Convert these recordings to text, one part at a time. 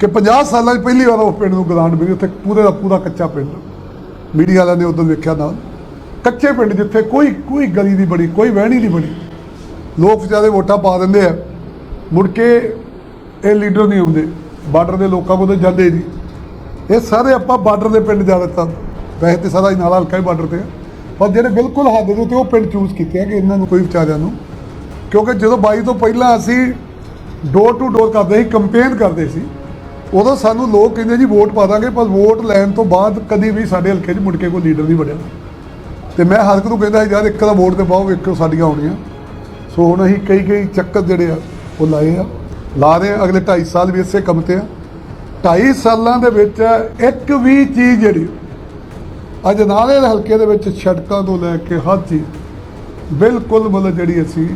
ਕਿ 50 ਸਾਲਾਂ 'ਚ ਪਹਿਲੀ ਵਾਰ ਉਹ ਪਿੰਡ ਨੂੰ ਗ੍ਰਾਂਟ ਮਿਲੀ, ਉੱਥੇ ਪੂਰੇ ਦਾ ਪੂਰਾ ਕੱਚਾ ਪਿੰਡ। ਮੀਡੀਆ ਵਾਲਿਆਂ ਨੇ ਉਦੋਂ ਵੇਖਿਆ ਨਾਲ ਕੱਚੇ ਪਿੰਡ ਜਿੱਥੇ ਕੋਈ ਕੋਈ ਗਲੀ ਨਹੀਂ ਬਣੀ, ਕੋਈ ਵਹਿਣੀ ਨਹੀਂ ਬਣੀ, ਲੋਕ ਵਿਚਾਰੇ ਵੋਟਾਂ ਪਾ ਦਿੰਦੇ ਆ। ਮੁੜ ਕੇ ਇਹ ਲੀਡਰ ਨਹੀਂ ਹੁੰਦੇ, ਬਾਰਡਰ ਦੇ ਲੋਕਾਂ ਕੋਲ ਤਾਂ ਜਾਂਦੇ ਹੀ ਨਹੀਂ। ਇਹ ਸਾਰੇ ਆਪਾਂ ਬਾਰਡਰ ਦੇ ਪਿੰਡ ਜਾ ਦਿੱਤਾ। ਵੈਸੇ ਤੇ ਸਾਰਾ ਹੀ ਨਾਲਾ ਹਲਕਾ ਹੀ ਬਾਰਡਰ ਤੇ ਆ। ਪਰ ਜਿਹੜੇ ਬਿਲਕੁਲ ਹੱਦ ਦੇ ਉੱਤੇ ਉਹ ਪਿੰਡ ਚੂਜ਼ ਕੀਤੇ ਆ ਕਿ ਇਹਨਾਂ ਨੂੰ ਕੋਈ ਵਿਚਾਰਿਆਂ ਨੂੰ। ਕਿਉਂਕਿ ਜਦੋਂ 22 ਤੋਂ ਪਹਿਲਾਂ ਅਸੀਂ ਡੋਰ ਟੂ ਡੋਰ ਕਰਦੇ ਸੀ ਕੰਪੇਨ ਕਰਦੇ ਸੀ ਉਦੋਂ ਸਾਨੂੰ ਲੋਕ ਕਹਿੰਦੇ ਜੀ ਵੋਟ ਪਾ ਦਾਂਗੇ, ਪਰ ਵੋਟ ਲੈਣ ਤੋਂ ਬਾਅਦ ਕਦੀ ਵੀ ਸਾਡੇ ਹਲਕੇ 'ਚ ਮੁੜ ਕੇ ਕੋਈ ਲੀਡਰ ਨਹੀਂ ਬਣਿਆ। ਤੇ ਮੈਂ ਹਰ ਇੱਕ ਨੂੰ ਕਹਿੰਦਾ ਸੀ, ਯਾਰ ਇੱਕ ਦਾ ਵੋਟ ਤੇ ਪਾਓ ਵੇਖੋ ਸਾਡੀਆਂ ਆਉਣੀਆਂ ਸੋ ਹੁਣ ਅਸੀਂ ਕਈ ਕਈ ਚੱਕਰ ਜਿਹੜੇ ਆ, ਉਹ ਲਾਏ ਆ। ਲਾ ਰਹੇ ਆ, ਅਗਲੇ 2.5 ਸਾਲ ਵੀ ਇਸੇ ਕੰਮ ਤੇ ਆ। 2.5 ਸਾਲਾਂ ਦੇ ਵਿੱਚ ਇੱਕ ਵੀ ਚੀਜ਼ ਜਿਹੜੀ, ਅੱਜ ਨਾਲੇ ਦੇ ਹਲਕੇ ਦੇ ਵਿੱਚ ਸੜਕਾਂ ਤੋਂ ਲੈ ਕੇ ਹਰ ਚੀਜ਼, ਬਿਲਕੁਲ ਮਤਲਬ ਜਿਹੜੀ ਅਸੀਂ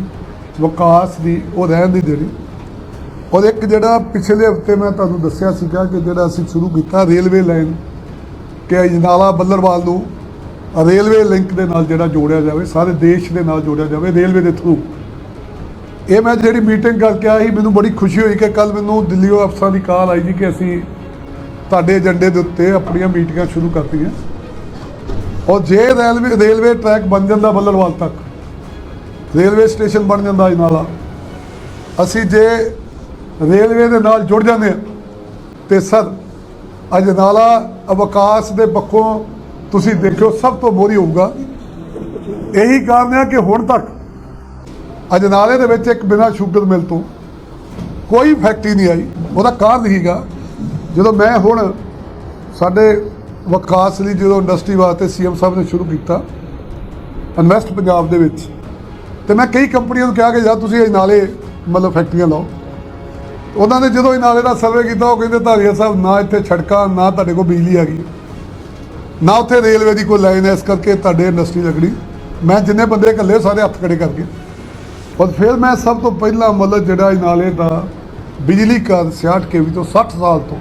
ਵਿਕਾਸ ਦੀ, ਉਹ ਰਹਿਣ ਦੀ ਜਿਹੜੀ ਔਰ ਇੱਕ ਜਿਹੜਾ ਪਿਛਲੇ ਹਫ਼ਤੇ ਮੈਂ ਤੁਹਾਨੂੰ ਦੱਸਿਆ ਸੀਗਾ ਕਿ ਜਿਹੜਾ ਅਸੀਂ ਸ਼ੁਰੂ ਕੀਤਾ ਰੇਲਵੇ ਲਾਈਨ, ਕਿ ਅਜਨਾਲਾ ਬੱਲਰਵਾਲ ਨੂੰ ਰੇਲਵੇ ਲਿੰਕ ਦੇ ਨਾਲ ਜਿਹੜਾ ਜੋੜਿਆ ਜਾਵੇ, ਸਾਰੇ ਦੇਸ਼ ਦੇ ਨਾਲ ਜੋੜਿਆ ਜਾਵੇ ਰੇਲਵੇ ਦੇ ਥਰੂ ਇਹ ਮੈਂ ਜਿਹੜੀ ਮੀਟਿੰਗ ਕਰਕੇ ਆਇਆ ਸੀ, ਮੈਨੂੰ ਬੜੀ ਖੁਸ਼ੀ ਹੋਈ ਕਿ ਕੱਲ ਮੈਨੂੰ ਦਿੱਲੀੋਂ ਅਫਸਰਾਂ ਦੀ ਕਾਲ ਆਈ ਜੀ ਕਿ ਅਸੀਂ ਤੁਹਾਡੇ ਏਜੰਡੇ ਦੇ ਉੱਤੇ ਆਪਣੀਆਂ ਮੀਟਿੰਗਾਂ ਸ਼ੁਰੂ ਕਰਤੀਆਂ। ਔਰ ਜੇ ਰੇਲਵੇ ਰੇਲਵੇ ਟਰੈਕ ਬਣ ਜਾਂਦਾ ਬੱਲਰਵਾਲ ਤੱਕ, ਰੇਲਵੇ ਸਟੇਸ਼ਨ ਬਣ ਜਾਂਦਾ ਅਜਨਾਲਾ ਅਸੀਂ ਜੇ ਰੇਲਵੇ ਦੇ ਨਾਲ ਜੁੜ ਜਾਂਦੇ ਹਾਂ ਤੇ ਸਰ ਅਜਨਾਲਾ ਅਵਕਾਸ ਦੇ ਪੱਖੋਂ ਤੁਸੀਂ ਦੇਖਿਓ ਸਭ ਤੋਂ ਮੋਰੀ ਹੋਊਗਾ। ਇਹੀ ਕਾਰਨ ਹੈ ਕਿ ਹੁਣ ਤੱਕ ਅਜਨਾਲੇ ਦੇ ਵਿੱਚ ਇੱਕ ਬਿਨਾਂ ਸ਼ੂਗਰ ਮਿਲ ਤੋਂ ਕੋਈ ਫੈਕਟਰੀ ਨਹੀਂ ਆਈ। ਉਹਦਾ ਕਾਰਨ ਹੀਗਾ, ਜਦੋਂ ਮੈਂ ਹੁਣ ਸਾਡੇ ਵਿਕਾਸ ਲਈ ਜਦੋਂ ਇੰਡਸਟਰੀ ਵਾਸਤੇ ਸੀਐਮ ਸਾਹਿਬ ਨੇ ਸ਼ੁਰੂ ਕੀਤਾ, ਇਨਵੈਸਟ ਪੰਜਾਬ ਦੇ ਵਿੱਚ, ਤੇ ਮੈਂ ਕਈ ਕੰਪਨੀਆਂ ਨੂੰ ਕਿਹਾ ਕਿ ਯਾਰ ਤੁਸੀਂ ਅਜਨਾਲੇ ਮਤਲਬ ਫੈਕਟਰੀਆਂ ਲਾਓ। ਉਹਨਾਂ ਨੇ ਜਦੋਂ ਇਹ ਨਾਲੇ ਦਾ ਸਰਵੇ ਕੀਤਾ, ਉਹ ਕਹਿੰਦੇ ਧਾਰੀਆ ਸਾਹਿਬ, ਨਾ ਇੱਥੇ ਛੜਕਾਂ, ਨਾ ਤੁਹਾਡੇ ਕੋਲ ਬਿਜਲੀ ਆ ਗਈ ਨਾ ਉੱਥੇ ਰੇਲਵੇ ਦੀ ਕੋਈ ਲਾਈਨ ਹੈ, ਇਸ ਕਰਕੇ ਤੁਹਾਡੇ ਇੰਡਸਟਰੀ ਲੱਗਣੀ ਮੈਂ ਜਿੰਨੇ ਬੰਦੇ ਇਕੱਲੇ ਸਾਰੇ ਹੱਥ ਖੜੇ ਕਰਕੇ ਪਰ ਫਿਰ ਮੈਂ ਸਭ ਤੋਂ ਪਹਿਲਾਂ ਮਤਲਬ ਜਿਹੜਾ ਇਹ ਨਾਲੇ ਦਾ ਬਿਜਲੀ ਘਰ 66 ਕੇਵੀ ਤੋਂ 60 ਸਾਲ ਤੋਂ,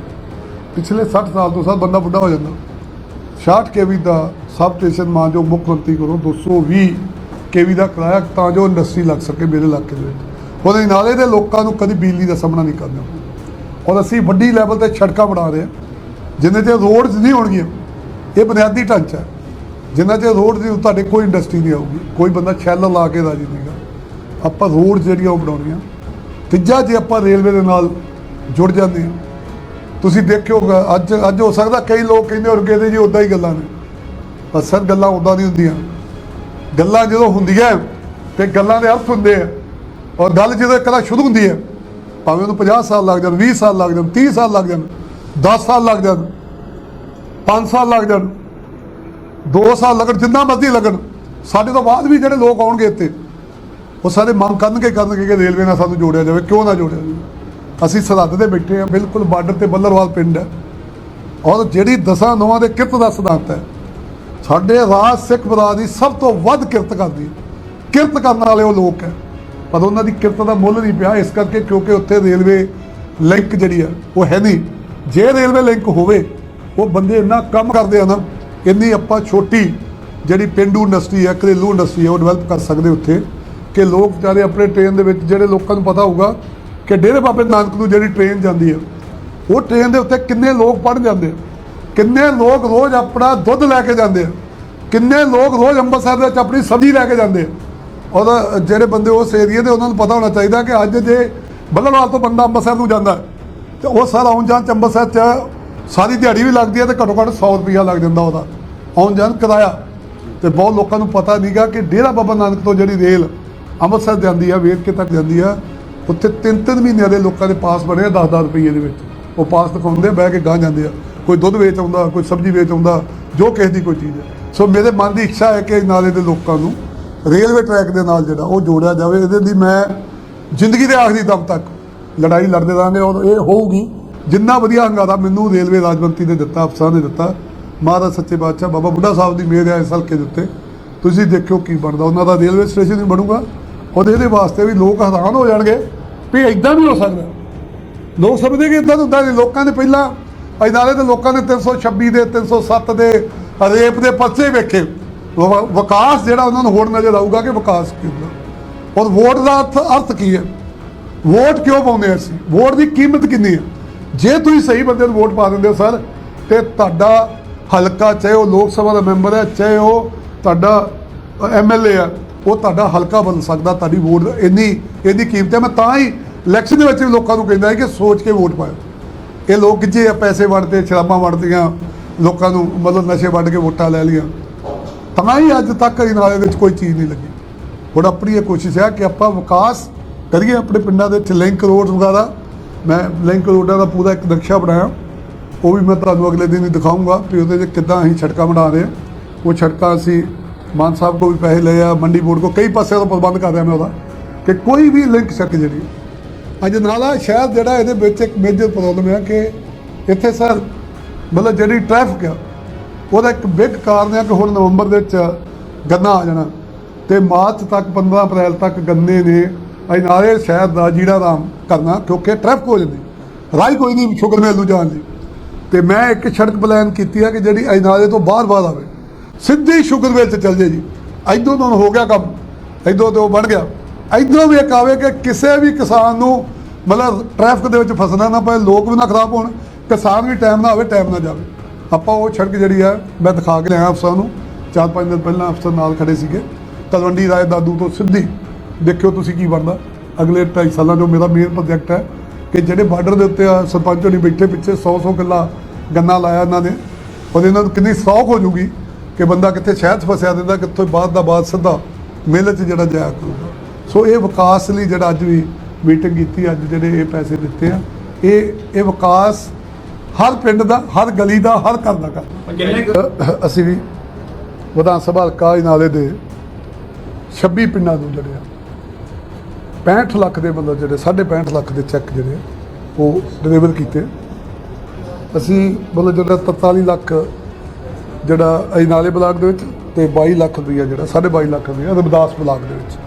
ਪਿਛਲੇ 60 ਸਾਲ ਤੋਂ ਸਭ ਬੰਦਾ ਬੁੱਢਾ ਹੋ ਜਾਂਦਾ। 66 ਕੇਵੀ ਦਾ ਸਬ ਸਟੇਸ਼ਨ ਮਾਂ ਜੋ ਮੁੱਖ ਮੰਤਰੀ ਕੋਲੋਂ 220 ਕੇਵੀ ਦਾ ਕਿਰਾਇਆ, ਤਾਂ ਜੋ ਇੰਡਸਟਰੀ ਲੱਗ ਸਕੇ ਮੇਰੇ ਇਲਾਕੇ ਦੇ ਵਿੱਚ। ਉਹਦੇ ਨਾਲੇ ਦੇ ਲੋਕਾਂ ਨੂੰ ਕਦੀ ਬਿਜਲੀ ਦਾ ਸਾਹਮਣਾ ਨਹੀਂ ਕਰਨਾ। ਔਰ ਅਸੀਂ ਵੱਡੀ ਲੈਵਲ ਤੇ ਸੜਕਾਂ ਬਣਾ ਰਹੇ ਹਾਂ। ਜਿੰਨੇ ਚਿਰ ਰੋਡਸ ਨਹੀਂ ਹੋਣਗੀਆਂ, ਇਹ ਬੁਨਿਆਦੀ ਢਾਂਚਾ ਹੈ। ਜਿੰਨਾ ਚਿਰ ਰੋਡ ਦੀ ਤੁਹਾਡੇ ਕੋਈ ਇੰਡਸਟਰੀ ਨਹੀਂ ਆਊਗੀ। ਕੋਈ ਬੰਦਾ ਛੈਲ ਲਾ ਕੇ ਰਾਜੀ ਨਹੀਂਗਾ ਆਪਾਂ ਰੋਡ ਜਿਹੜੀਆਂ ਉਹ ਬਣਾਉਣੀਆਂ। ਤੀਜਾ, ਜੇ ਆਪਾਂ ਰੇਲਵੇ ਦੇ ਨਾਲ ਜੁੜ ਜਾਂਦੇ ਹਾਂ, ਤੁਸੀਂ ਦੇਖਿਓਗਾ ਅੱਜ ਅੱਜ ਹੋ ਸਕਦਾ ਕਈ ਲੋਕ ਕਹਿੰਦੇ ਹੋਰ ਤੇ ਜੀ ਉਦਾਂ ਹੀ ਗੱਲਾਂ ਨੇ। ਪਰ ਸਰ, ਗੱਲਾਂ ਉਦਾਂ ਨਹੀਂ ਹੁੰਦੀਆਂ। ਗੱਲਾਂ ਜਦੋਂ ਹੁੰਦੀਆਂ, ਤੇ ਗੱਲਾਂ ਦੇ ਅਰਥ ਹੁੰਦੇ ਆ। ਔਰ ਗੱਲ ਜਦੋਂ ਇੱਕ ਸ਼ੁਰੂ ਹੁੰਦੀ ਹੈ, ਭਾਵੇਂ ਉਹਨੂੰ 50 ਸਾਲ ਲੱਗ ਜਾਣ 20 ਸਾਲ ਲੱਗ ਜਾਣ 30 ਸਾਲ ਲੱਗ ਜਾਣ 10 ਸਾਲ ਲੱਗ ਜਾਣ 5 ਸਾਲ ਲੱਗ ਜਾਣ 2 ਸਾਲ ਲੱਗਣ, ਜਿੰਨਾ ਮਰਜ਼ੀ ਲੱਗਣ, ਸਾਡੇ ਤੋਂ ਬਾਅਦ ਵੀ ਜਿਹੜੇ ਲੋਕ ਆਉਣਗੇ ਇੱਥੇ, ਉਹ ਸਾਰੇ ਮੰਗ ਕਰਨਗੇ ਕਰਨਗੇ ਕਿ ਰੇਲਵੇ ਨਾਲ ਸਾਨੂੰ ਜੋੜਿਆ ਜਾਵੇ, ਕਿਉਂ ਨਾ ਜੋੜਿਆ ਜਾਵੇ? ਅਸੀਂ ਸਰਹੱਦ ਤੇ ਬੈਠੇ ਹਾਂ, ਬਿਲਕੁਲ ਬਾਰਡਰ ਤੇ ਬੱਲਰਵਾਲ ਪਿੰਡ ਹੈ, ਔਰ ਜਿਹੜੀ ਦਸਾਂ ਨੌਵਾਂ ਦੇ ਕਿਰਤ ਦਾ ਸਿਧਾਂਤ ਹੈ, ਸਾਡੇ ਰਾਜ ਸਿੱਖ ਬਰਾਦਰੀ ਸਭ ਤੋਂ ਵੱਧ ਕਿਰਤ ਕਰਦੀ ਕਿਰਤ ਕਰਨ ਵਾਲੇ ਉਹ ਲੋਕ ਹੈ। ਪਰ ਉਹਨਾਂ ਦੀ ਕਿਰਤ ਦਾ ਮੁੱਲ ਨਹੀਂ ਪਿਆ, ਇਸ ਕਰਕੇ ਕਿਉਂਕਿ ਉੱਥੇ ਰੇਲਵੇ ਲਿੰਕ ਜਿਹੜੀ ਆ, ਉਹ ਹੈ ਨਹੀਂ। ਜੇ ਰੇਲਵੇ ਲਿੰਕ ਹੋਵੇ, ਉਹ ਬੰਦੇ ਇੰਨਾ ਕੰਮ ਕਰਦੇ ਆ ਨਾ, ਇੰਨੀ ਆਪਾਂ ਛੋਟੀ ਜਿਹੜੀ ਪਿੰਡੂ ਇੰਡਸਟਰੀ ਹੈ ਘਰੇਲੂ ਇੰਡਸਟਰੀ ਹੈ ਉਹ ਡਿਵੈਲਪ ਕਰ ਸਕਦੇ ਉੱਥੇ ਕਿ ਲੋਕ ਵਿਚਾਰੇ ਆਪਣੇ ਟ੍ਰੇਨ ਦੇ ਵਿੱਚ, ਜਿਹੜੇ ਲੋਕਾਂ ਨੂੰ ਪਤਾ ਹੋਊਗਾ ਕਿ ਡੇਰੇ ਬਾਬੇ ਨਾਨਕ ਨੂੰ ਜਿਹੜੀ ਟ੍ਰੇਨ ਜਾਂਦੀ ਹੈ ਉਹ ਟ੍ਰੇਨ ਦੇ ਉੱਤੇ ਕਿੰਨੇ ਲੋਕ ਪੜ ਜਾਂਦੇ ਆ, ਕਿੰਨੇ ਲੋਕ ਰੋਜ਼ ਆਪਣਾ ਦੁੱਧ ਲੈ ਕੇ ਜਾਂਦੇ ਆ, ਕਿੰਨੇ ਲੋਕ ਰੋਜ਼ ਅੰਮ੍ਰਿਤਸਰ ਦੇ ਵਿੱਚ ਆਪਣੀ ਸਬਜ਼ੀ ਲੈ ਕੇ ਜਾਂਦੇ ਆ ਔਰ ਜਿਹੜੇ ਬੰਦੇ ਉਸ ਏਰੀਏ ਦੇ ਉਹਨਾਂ ਨੂੰ ਪਤਾ ਹੋਣਾ ਚਾਹੀਦਾ ਕਿ ਅੱਜ ਜੇ ਬੱਲਰਵਾਲ ਤੋਂ ਬੰਦਾ ਅੰਮ੍ਰਿਤਸਰ ਨੂੰ ਜਾਂਦਾ ਹੈ, ਤੇ ਉਹ ਸਾਰ ਆਉਣ ਜਾਣ ਚ ਅੰਮ੍ਰਿਤਸਰ ਚ ਸਾਰੀ ਦਿਹਾੜੀ ਵੀ ਲੱਗਦੀ ਹੈ ਤੇ ਘੱਟੋ ਘੱਟ 100 ਰੁਪਈਆ ਲੱਗ ਜਾਂਦਾ ਉਹਦਾ। ਆਉਣ ਜਾਣ ਕਿਰਾਇਆ। ਤੇ ਬਹੁਤ ਲੋਕਾਂ ਨੂੰ ਪਤਾ ਨਹੀਂਗਾ ਕਿ ਡੇਰਾ ਬਾਬਾ ਨਾਨਕ ਤੋਂ ਜਿਹੜੀ ਰੇਲ ਅੰਮ੍ਰਿਤਸਰ ਜਾਂਦੀ ਆ ਵੇਰਕੇ ਤੱਕ ਜਾਂਦੀ ਆ ਉੱਥੇ ਤਿੰਨ ਤਿੰਨ ਮਹੀਨਿਆਂ ਦੇ ਲੋਕਾਂ ਦੇ ਪਾਸ ਬਣੇ ਆ 10-10 ਰੁਪਏ ਦੇ ਵਿੱਚ। ਉਹ ਪਾਸ ਦਿਖਾਉਂਦੇ ਆ, ਬਹਿ ਕੇ ਗਾਂ ਜਾਂਦੇ ਆ। ਕੋਈ ਦੁੱਧ ਵੇਚ ਆਉਂਦਾ ਕੋਈ ਸਬਜ਼ੀ ਵੇਚ ਆਉਂਦਾ ਜੋ ਕਿਸੇ ਦੀ ਕੋਈ ਚੀਜ਼ ਹੈ ਸੋ ਮੇਰੇ ਮਨ ਦੀ ਇੱਛਾ ਹੈ ਕਿ ਨਾਲੇ ਦੇ ਲੋਕਾਂ ਨੂੰ ਰੇਲਵੇ ਟਰੈਕ ਦੇ ਨਾਲ ਜਿਹੜਾ ਉਹ ਜੋੜਿਆ ਜਾਵੇ, ਇਹਦੇ ਲਈ ਮੈਂ ਜ਼ਿੰਦਗੀ ਦੇ ਆਖਰੀ ਦਮ ਤੱਕ ਲੜਾਈ ਲੜਦੇ ਰਹਾਂਗੇ ਔਰ ਇਹ ਹੋਊਗੀ। ਜਿੰਨਾ ਵਧੀਆ ਹੰਗਾਰਾ ਮੈਨੂੰ ਰੇਲਵੇ ਰਾਜ ਮੰਤਰੀ ਨੇ ਦਿੱਤਾ, ਅਫਸਰਾਂ ਨੇ ਦਿੱਤਾ, ਮਹਾਰਾਜ ਸੱਚੇ ਬਾਦਸ਼ਾਹ ਬਾਬਾ ਬੁੱਢਾ ਸਾਹਿਬ ਦੀ ਮਿਹਰ ਹੈ ਇਸ ਹਲਕੇ ਦੇ ਉੱਤੇ। ਤੁਸੀਂ ਦੇਖਿਓ ਕੀ ਬਣਦਾ, ਉਹਨਾਂ ਦਾ ਰੇਲਵੇ ਸਟੇਸ਼ਨ ਵੀ ਬਣੂਗਾ ਔਰ ਇਹਦੇ ਵਾਸਤੇ ਵੀ ਲੋਕ ਹੈਰਾਨ ਹੋ ਜਾਣਗੇ ਵੀ ਇਦਾਂ ਵੀ ਹੋ ਸਕਦਾ। ਲੋਕ ਸਮਝਦੇ ਕਿ ਇਦਾਂ ਹੁੰਦਾ ਨਹੀਂ, ਲੋਕਾਂ ਨੇ ਪਹਿਲਾਂ, ਅਜਨਾਲੇ ਦੇ ਲੋਕਾਂ ਨੇ 326 ਦੇ 307 ਦੇ ਰੇਪ ਦੇ ਪਰਚੇ ਵੇਖੇ। ਵ- ਵਿਕਾਸ ਜਿਹੜਾ ਉਹਨਾਂ ਨੂੰ ਹੋਰ ਨਜ਼ਰ ਆਊਗਾ ਕਿ ਵਿਕਾਸ ਕੀ ਹੁੰਦਾ। ਔਰ ਵੋਟ ਦਾ ਅਰਥ ਅਰਥ ਕੀ ਹੈ? ਵੋਟ ਕਿਉਂ ਪਾਉਂਦੇ ਹਾਂ ਅਸੀਂ? ਵੋਟ ਦੀ ਕੀਮਤ ਕਿੰਨੀ ਹੈ? ਜੇ ਤੁਸੀਂ ਸਹੀ ਬੰਦੇ ਨੂੰ ਵੋਟ ਪਾ ਦਿੰਦੇ ਹੋ, ਸਰ, ਤੇ ਤੁਹਾਡਾ ਹਲਕਾ, ਚਾਹੇ ਉਹ ਲੋਕ ਸਭਾ ਦਾ ਮੈਂਬਰ ਹੈ, ਚਾਹੇ ਉਹ ਤੁਹਾਡਾ ਐਮਐਲਏ ਆ ਉਹ ਤੁਹਾਡਾ ਹਲਕਾ ਬਦਲ ਸਕਦਾ, ਤੁਹਾਡੀ ਵੋਟ ਇੰਨੀ ਇਹਦੀ ਕੀਮਤ ਹੈ। ਮੈਂ ਤਾਂ ਹੀ ਇਲੈਕਸ਼ਨ ਦੇ ਵਿੱਚ ਵੀ ਲੋਕਾਂ ਨੂੰ ਕਹਿੰਦਾ ਹੈ ਕਿ ਸੋਚ ਕੇ ਵੋਟ ਪਾਓ ਇਹ ਲੋਕ ਜੇ ਆ? ਪੈਸੇ ਵੰਡਦੇ, ਸ਼ਰਾਬਾਂ ਵੰਡਦੀਆਂ, ਲੋਕਾਂ ਨੂੰ ਮਤਲਬ ਨਸ਼ੇ ਵੰਡ ਕੇ ਵੋਟਾਂ ਲੈ ਲਈਆਂ। ਤਾਂ ਹੀ ਅੱਜ ਤੱਕ ਨਾਲੇ ਵਿੱਚ ਕੋਈ ਚੀਜ਼ ਨਹੀਂ ਲੱਗੀ। ਹੁਣ ਆਪਣੀ ਇਹ ਕੋਸ਼ਿਸ਼ ਹੈ ਕਿ ਆਪਾਂ ਵਿਕਾਸ ਕਰੀਏ ਆਪਣੇ ਪਿੰਡਾਂ ਦੇ ਵਿੱਚ ਲਿੰਕ ਰੋਡ ਵਗੈਰਾ। ਮੈਂ ਲਿੰਕ ਰੋਡਾਂ ਦਾ ਪੂਰਾ ਇੱਕ ਨਕਸ਼ਾ ਬਣਾਇਆ। ਉਹ ਵੀ ਮੈਂ ਤੁਹਾਨੂੰ ਅਗਲੇ ਦਿਨ ਹੀ ਦਿਖਾਊਂਗਾ ਵੀ ਉਹਦੇ 'ਚ ਕਿੱਦਾਂ ਅਸੀਂ ਸੜਕਾਂ ਬਣਾ ਰਹੇ ਹਾਂ। ਉਹ ਸੜਕਾਂ ਅਸੀਂ ਮਾਨ ਸਾਹਿਬ ਕੋਲ ਵੀ ਪੈਸੇ ਲਏ ਆ, ਮੰਡੀ ਬੋਰਡ ਕੋ ਕਈ ਪਾਸੇ ਤੋਂ ਪ੍ਰਬੰਧ ਕਰ ਰਿਹਾ ਮੈਂ ਉਹਦਾ ਕਿ ਕੋਈ ਵੀ ਲਿੰਕ ਸੜਕ ਜਿਹੜੀ ਅੱਜ ਨਾਲਾ ਸ਼ਹਿਰ ਜਿਹੜਾ ਇਹਦੇ ਵਿੱਚ ਇੱਕ ਮੇਜਰ ਪ੍ਰੋਬਲਮ ਹੈ ਕਿ ਇੱਥੇ ਸਰ, ਮਤਲਬ ਜਿਹੜੀ ਟ੍ਰੈਫਿਕ ਆ ਉਹਦਾ ਇੱਕ ਬਿਗ ਕਾਰਨ ਹੈ ਕਿ ਹੁਣ ਨਵੰਬਰ ਦੇ ਵਿੱਚ ਗੰਨਾ ਆ ਜਾਣਾ। ਤੇ ਮਾਰਚ ਤੱਕ 15 ਅਪ੍ਰੈਲ ਤੱਕ ਗੰਨੇ ਨੇ ਅਸੀਂ ਸ਼ਹਿਰ ਦਾ ਜੀਰਾ ਆਰਾਮ ਕਰਨਾ, ਕਿਉਂਕਿ ਟ੍ਰੈਫਿਕ ਹੋ ਜਾਂਦੀ। ਰਾਹ ਕੋਈ ਨਹੀਂ ਸ਼ੁਗਰ ਮਿਲ ਨੂੰ ਜਾਣ ਦੀ ਤੇ ਮੈਂ ਇੱਕ ਸੜਕ ਪਲਾਨ ਕੀਤੀ ਹੈ ਕਿ ਜਿਹੜੀ ਅਜਨਾਲੇ ਤੋਂ ਬਾਹਰ ਬਾਹਰ ਆਵੇ। ਸਿੱਧੀ ਸ਼ੁਗਰ ਮਿਲ 'ਚ ਚੱਲ ਜੇ ਜੀ। ਇਧਰੋਂ ਤੋਂ ਹੋ ਗਿਆ ਕੰਮ। ਇਧਰੋਂ ਤੋਂ ਬਣ ਗਿਆ। ਇਧਰੋਂ ਵੀ ਇੱਕ ਆਵੇ ਕਿ ਕਿਸੇ ਵੀ ਕਿਸਾਨ ਨੂੰ ਮਤਲਬ ਟ੍ਰੈਫਿਕ ਦੇ ਵਿੱਚ ਫਸਣਾ ਨਾ ਪਏ ਲੋਕ ਵੀ ਨਾ ਖਰਾਬ ਹੋਣ। ਕਿਸਾਨ ਵੀ ਟਾਈਮ ਨਾ ਆਵੇ ਟਾਈਮ ਨਾ ਜਾਵੇ। ਆਪਾਂ ਉਹ ਸੜਕ ਜਿਹੜੀ ਆ, ਮੈਂ ਦਿਖਾ ਕੇ ਲਿਆ ਅਫਸਰਾਂ ਨੂੰ। ਚਾਰ ਪੰਜ ਦਿਨ ਪਹਿਲਾਂ ਅਫਸਰ ਨਾਲ ਖੜੇ ਸੀਗੇ। ਤਲਵੰਡੀ ਰਾਏ ਦਾਦੂ ਤੋਂ ਸਿੱਧੀ। ਦੇਖਿਓ ਤੁਸੀਂ ਕੀ ਬਣਦਾ। ਅਗਲੇ 2.5 ਸਾਲਾਂ ਜੋ ਮੇਰਾ ਮੇਨ ਪ੍ਰੋਜੈਕਟ ਹੈ ਕਿ ਜਿਹੜੇ ਬਾਰਡਰ ਦੇ ਉੱਤੇ ਸਰਪੰਚ ਹੋਣੀ ਬੈਠੇ ਪਿੱਛੇ 100 100 ਕਿੱਲਾ ਗੰਨਾ ਲਾਇਆ ਇਹਨਾਂ ਨੇ। ਔਰ ਇਹਨਾਂ ਨੂੰ ਕਿੰਨੀ ਸੌਖ ਹੋ ਜੂਗੀ ਕਿ ਬੰਦਾ ਕਿੱਥੇ ਸ਼ਹਿਰ 'ਚ ਫਸਿਆ ਦਿੰਦਾ, ਕਿੱਥੋਂ ਬਾਅਦ ਦਾ ਬਾਅਦ ਸਿੱਧਾ ਮੇਲੇ 'ਚ ਜਿਹੜਾ ਜਾਇਆ ਕਰੂਗਾ। ਸੋ ਇਹ ਵਿਕਾਸ ਲਈ ਜਿਹੜਾ ਅੱਜ ਵੀ ਮੀਟਿੰਗ ਕੀਤੀ, ਅੱਜ ਜਿਹੜੇ ਇਹ ਪੈਸੇ ਦਿੱਤੇ ਆ, ਇਹ ਇਹ ਵਿਕਾਸ ਹਰ ਪਿੰਡ ਦਾ ਹਰ ਗਲੀ ਦਾ ਹਰ ਘਰ ਦਾ ਕਰ ਅਸੀਂ ਵੀ ਵਿਧਾਨ ਸਭਾ ਹਲਕਾ ਨਾਲੇ ਦੇ 26 ਪਿੰਡਾਂ ਨੂੰ ਜਿਹੜੇ ਆ 65 ਲੱਖ ਦੇ ਮਤਲਬ ਜਿਹੜੇ 65 ਲੱਖ ਦੇ ਚੈੱਕ ਜਿਹੜੇ ਉਹ ਡਿਲੀਵਰ ਕੀਤੇ। ਅਸੀਂ ਮਤਲਬ ਜਿਹੜਾ 43 ਲੱਖ ਜਿਹੜਾ ਅਜਨਾਲੇ ਬਲਾਕ ਦੇ ਵਿੱਚ ਤੇ 22 ਲੱਖ ਰੁਪਈਆ ਜਿਹੜਾ 22.5 ਲੱਖ ਰੁਪਈਆ ਰਮਦਾਸ ਬਲਾਕ ਦੇ ਵਿੱਚ।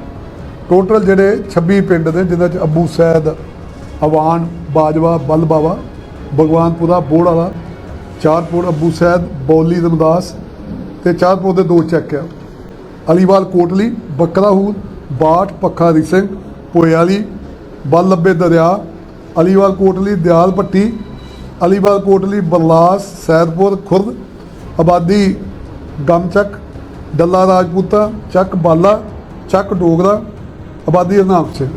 ਟੋਟਲ ਜਿਹੜੇ 26 ਪਿੰਡ ਨੇ ਜਿਨ੍ਹਾਂ ਚ ਅੱਬੂ ਸੈਦ ਹਵਾਨ ਬਾਜਵਾ ਬਲ ਬਾਵਾ ਭਗਵਾਨਪੁਰਾ ਬੋੜ ਵਾਲਾ, ਚਾਰਪੁਰ ਅੱਬੂ ਸੈਦ, ਬੌਲੀ ਰਮਦਾਸ ਤੇ ਚਾਰਪੁਰ ਦੇ ਦੋ ਚੱਕ ਆ। ਅਲੀਵਾਲ ਕੋਟਲੀ, ਬੱਕਰਾਹੂਰ ਬਾਠ ਪੱਖਾ ਹਰੀ ਸਿੰਘ, ਪੋਇਆਲੀ ਬਲ ਲੱਬੇ ਦਰਿਆ, ਅਲੀਵਾਲ ਕੋਟਲੀ ਦਿਆਲ ਪੱਟੀ ਅਲੀਵਾਲ ਕੋਟਲੀ ਬਰਲਾਸ ਸੈਦਪੁਰ, ਖੁਰਦ, ਆਬਾਦੀ, ਗਮਚੱਕ, ਡੱਲਾ ਰਾਜਪੂਤਾ, ਚੱਕ ਬਾਲਾ, ਚੱਕ ਡੋਗਰਾ, ਆਬਾਦੀ ਹਰਨਾਮ ਸਿੰਘ।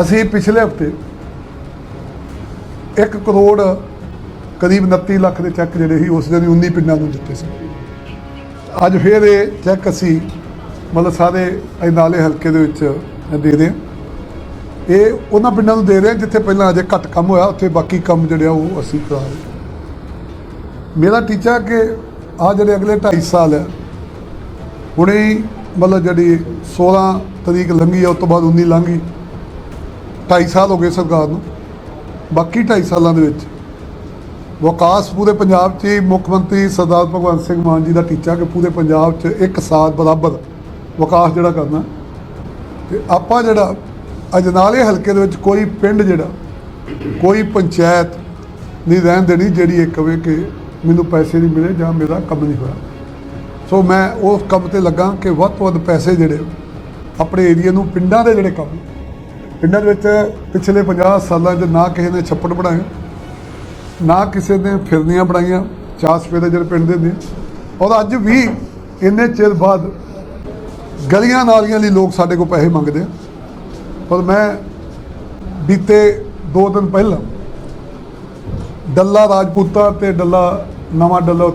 ਅਸੀਂ ਪਿਛਲੇ ਹਫ਼ਤੇ 1 ਕਰੋੜ ਕਰੀਬ 29 ਲੱਖ ਦੇ ਚੈੱਕ ਜਿਹੜੇ ਸੀ, ਉਸ ਦਿਨ 19 ਪਿੰਡਾਂ ਨੂੰ ਦਿੱਤੇ ਸੀ। ਅੱਜ ਫਿਰ ਇਹ ਚੈੱਕ ਅਸੀਂ ਮਤਲਬ ਸਾਰੇ ਅਜਨਾਲੇ ਹਲਕੇ ਦੇ ਵਿੱਚ ਦੇ ਰਹੇ ਹਾਂ। ਇਹ ਉਹਨਾਂ ਪਿੰਡਾਂ ਨੂੰ ਦੇ ਰਹੇ ਹਾਂ ਜਿੱਥੇ ਪਹਿਲਾਂ ਅਜੇ ਘੱਟ ਕੰਮ ਹੋਇਆ, ਉੱਥੇ ਬਾਕੀ ਕੰਮ ਜਿਹੜੇ ਆ ਉਹ ਅਸੀਂ ਕਰਾ ਰਹੇ ਮੇਰਾ ਟੀਚਾ ਕਿ ਆ ਜਿਹੜੇ ਅਗਲੇ 2.5 ਸਾਲ ਹੈ, ਹੁਣੇ ਮਤਲਬ ਜਿਹੜੀ 16 ਤਰੀਕ ਲੰਘੀ ਆ, ਉਸ ਤੋਂ ਬਾਅਦ 19 ਲੰਘੀ 2.5 ਸਾਲ ਹੋ ਗਏ ਸਰਕਾਰ ਨੂੰ। ਬਾਕੀ 2.5 ਸਾਲਾਂ ਦੇ ਵਿੱਚ। ਵਿਕਾਸ ਪੂਰੇ ਪੰਜਾਬ 'ਚ ਹੀ ਮੁੱਖ ਮੰਤਰੀ ਸਰਦਾਰ ਭਗਵੰਤ ਸਿੰਘ ਮਾਨ ਜੀ ਦਾ ਟੀਚਾ ਕਿ ਪੂਰੇ ਪੰਜਾਬ 'ਚ ਇੱਕ ਸਾਲ ਬਰਾਬਰ ਵਿਕਾਸ ਜਿਹੜਾ ਕਰਨਾ। ਤੇ ਆਪਾਂ ਜਿਹੜਾ ਅਜਨਾਲੇ ਹਲਕੇ ਦੇ ਵਿੱਚ ਕੋਈ ਪਿੰਡ ਜਿਹੜਾ, ਕੋਈ ਪੰਚਾਇਤ ਨਹੀਂ ਰਹਿਣ ਦੇਣੀ ਜਿਹੜੀ ਇਹ ਕਵੇ ਕਿ ਮੈਨੂੰ ਪੈਸੇ ਨਹੀਂ ਮਿਲੇ ਜਾਂ ਮੇਰਾ ਕੰਮ ਨਹੀਂ ਹੋਇਆ। ਸੋ ਮੈਂ ਉਸ ਕੰਮ ਤੇ ਲੱਗਾ ਕਿ ਵੱਧ ਤੋਂ ਵੱਧ ਪੈਸੇ ਜਿਹੜੇ ਆਪਣੇ ਏਰੀਆ ਨੂੰ, ਪਿੰਡਾਂ ਦੇ ਜਿਹੜੇ ਕੰਮ ਪਿੰਡਾਂ ਦੇ ਵਿੱਚ ਪਿਛਲੇ 50 ਸਾਲਾਂ 'ਚ ਨਾ ਕਿਸੇ ਨੇ ਛੱਪੜ ਬਣਾਏ, ਨਾ ਕਿਸੇ ਨੇ ਫਿਰਨੀਆਂ ਬਣਾਈਆਂ, ਚਾਰ ਸਪੇਰੇ ਜਿਹੜੇ ਪਿੰਡ ਦੇ ਨੇ। ਔਰ ਅੱਜ ਵੀ ਇੰਨੇ ਚਿਰ ਬਾਅਦ ਗਲੀਆਂ ਨਾਲੀਆਂ ਲਈ ਲੋਕ ਸਾਡੇ ਕੋਲ ਪੈਸੇ ਮੰਗਦੇ ਆ। ਪਰ ਮੈਂ ਬੀਤੇ 2 ਦਿਨ ਪਹਿਲਾਂ ਡੱਲਾ ਰਾਜਪੂਤਾ ਤੇ ਡੱਲਾ, ਨਵਾਂ ਡੱਲਾ